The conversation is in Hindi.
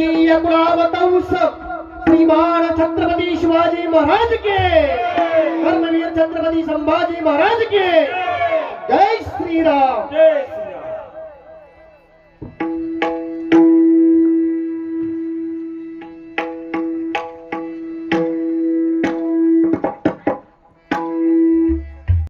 क्षत्रिय सब श्रीमान छत्रपति शिवाजी महाराज के। धर्मवीर छत्रपति संभाजी महाराज के। जय श्री राम जय